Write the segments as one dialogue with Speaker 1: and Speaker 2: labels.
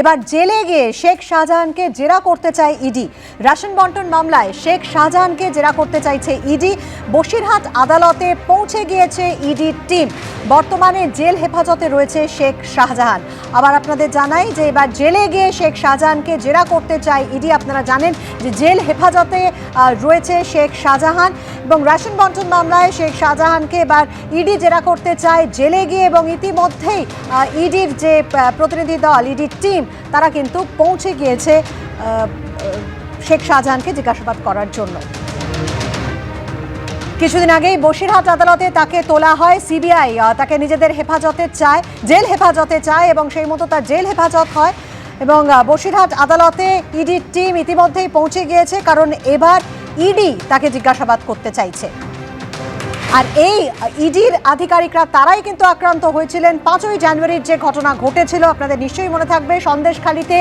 Speaker 1: এবার জেলে গিয়ে শেখ শাহজাহানকে জেরা করতে চায় ইডি। রাশন বন্টন মামলায় শেখ শাহজাহানকে জেরা করতে চাইছে ইডি। বসিরহাট আদালতে পৌঁছে গিয়েছে ইডির টিম। বর্তমানে জেল হেফাজতে রয়েছে শেখ শাহজাহান। আবার আপনাদের জানাই যে এবার জেলে গিয়ে শেখ শাহজাহানকে জেরা করতে চায় ইডি। আপনারা জানেন যে জেল হেফাজতে রয়েছে শেখ শাহজাহান এবং রাশন বন্টন মামলায় শেখ শাহজাহানকে এবার ইডি জেরা করতে চায় জেলে গিয়ে এবং ইতিমধ্যেই ইডির যে প্রতিনিধি দল ইডির টিম তারা কিন্তু পৌঁছে গিয়েছে শেখ শাহজাহানকে জিজ্ঞাসাবাদ করার জন্য। কিছুদিন আগেই বসিরহাট আদালতে তাকে তোলা হয় সিবিআই তাকে নিজেদের হেফাজতে চায়, জেল হেফাজতে চায় এবং সেই মতো তার জেল হেফাজত হয় এবং বসিরহাট আদালতে ইডির টিম ইতিমধ্যেই পৌঁছে গিয়েছে, কারণ এবার ইডি তাকে জিজ্ঞাসাবাদ করতে চাইছে। আর এই ইডির আধিকারিকরা তারাই কিন্তু আক্রান্ত হয়েছিলেন পাঁচই জানুয়ারির যে ঘটনা ঘটেছিল, আপনাদের নিশ্চয়ই মনে থাকবে, সন্দেশখালীতে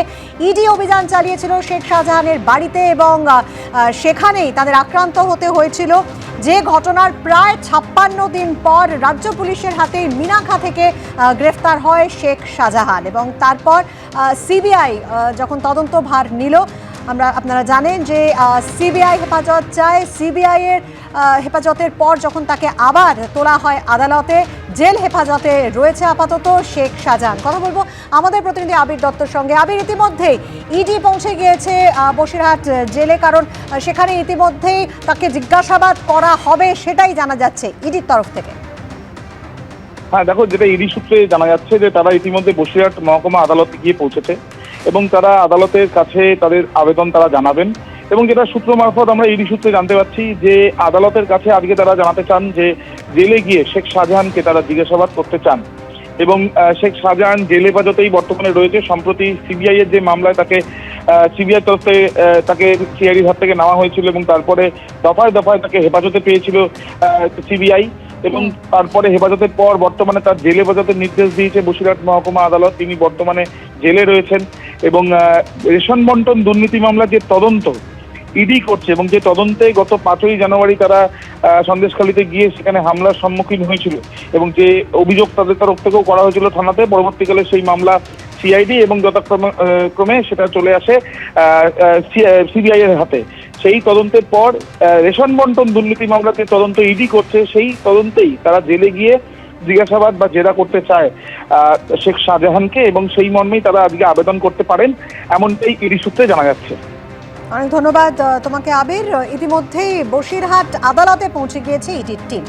Speaker 1: ইডি অভিযান চালিয়েছিল শেখ শাহজাহানের বাড়িতে এবং সেখানেই তাদের আক্রান্ত হতে হয়েছিল। যে ঘটনার প্রায় ছাপ্পান্ন দিন পর রাজ্য পুলিশের হাতে মিনাখা থেকে গ্রেফতার হয় শেখ শাহজাহান এবং তারপর সিবিআই যখন তদন্ত ভার নিল আমরা আপনারা জানেন যে সিবিআই হেফাজত চায়। সিবিআই এর আহ, হেফাজতের পর যখন তাকে আবার তোলা হয় আদালতে জেল হেফাজতে রয়েছে আপাতত শেখ শাহজাহান। কথা বলব আমাদের প্রতিনিধি আবির দত্তর সঙ্গে। আবির ইতিমধ্যেই ইডি পৌঁছে গিয়েছে বসিরহাট জেলে কারণ সেখানে ইতিমধ্যেই তাকে জিজ্ঞাসাবাদ করা হবে সেটাই জানা যাচ্ছে ইডির তরফ থেকে।
Speaker 2: হ্যাঁ দেখো যেটা ইডি সূত্রে জানা যাচ্ছে যে তারা ইতিমধ্যে বসিরহাট মহকুমা আদালতে গিয়ে পৌঁছেছে। এবং তারা আদালতের কাছে তাদের আবেদন তারা জানাবেন। এবং যেটা সূত্র মারফত আমরা ইডি সূত্রে জানতে পারছি যে আদালতের কাছে আজকে তারা জানাতে চান যে জেলে গিয়ে শেখ শাহজাহানকে তারা জিজ্ঞাসাবাদ করতে চান। এবং শেখ শাহজাহান জেল হেফাজতেই বর্তমানে রয়েছে। সম্প্রতি সিবিআই এর যে মামলায় তাকে সিবিআই তরফ থেকে তাকে সিআইডির হাত থেকে নেওয়া হয়েছিল এবং তারপরে দফায় দফায় তাকে হেফাজতে পেয়েছিল সিবিআই। এবং তারপরে হেফাজতের পর বর্তমানে তার জেল হেফাজতের নির্দেশ দিয়েছে বসিরহাট মহকুমা আদালত। তিনি বর্তমানে জেলে রয়েছেন। এবং রেশন বন্টন দুর্নীতি মামলার যে তদন্ত ইডি করছে এবং যে তদন্তে গত পাঁচই জানুয়ারি তারা সন্দেশখালীতে গিয়ে সেখানে হামলার সম্মুখীন হয়েছিল এবং যে অভিযোগ তাদের তরফ থেকেও করা হয়েছিল থানাতে, পরবর্তীকালে সেই মামলা সিআইডি এবং যথাক্রমে ক্রমে সেটা চলে আসে সিবিআই এর হাতে। সেই তদন্তের পর রেশন বন্টন দুর্নীতি মামলাতে তদন্ত ইডি করছে, সেই তদন্তেই তারা জেলে গিয়ে জিজ্ঞাসাবাদ বা জেরা করতে চায় শেখ শাহজাহানকে এবং সেই মর্মেই তারা আজকে আবেদন করতে পারেন, এমনটাই ইডি সূত্রে জানা যাচ্ছে।
Speaker 1: অনেক ধন্যবাদ তোমাকে আবির। ইতিমধ্যেই বসিরহাট আদালতে পৌঁছে গিয়েছে ইডির টিম।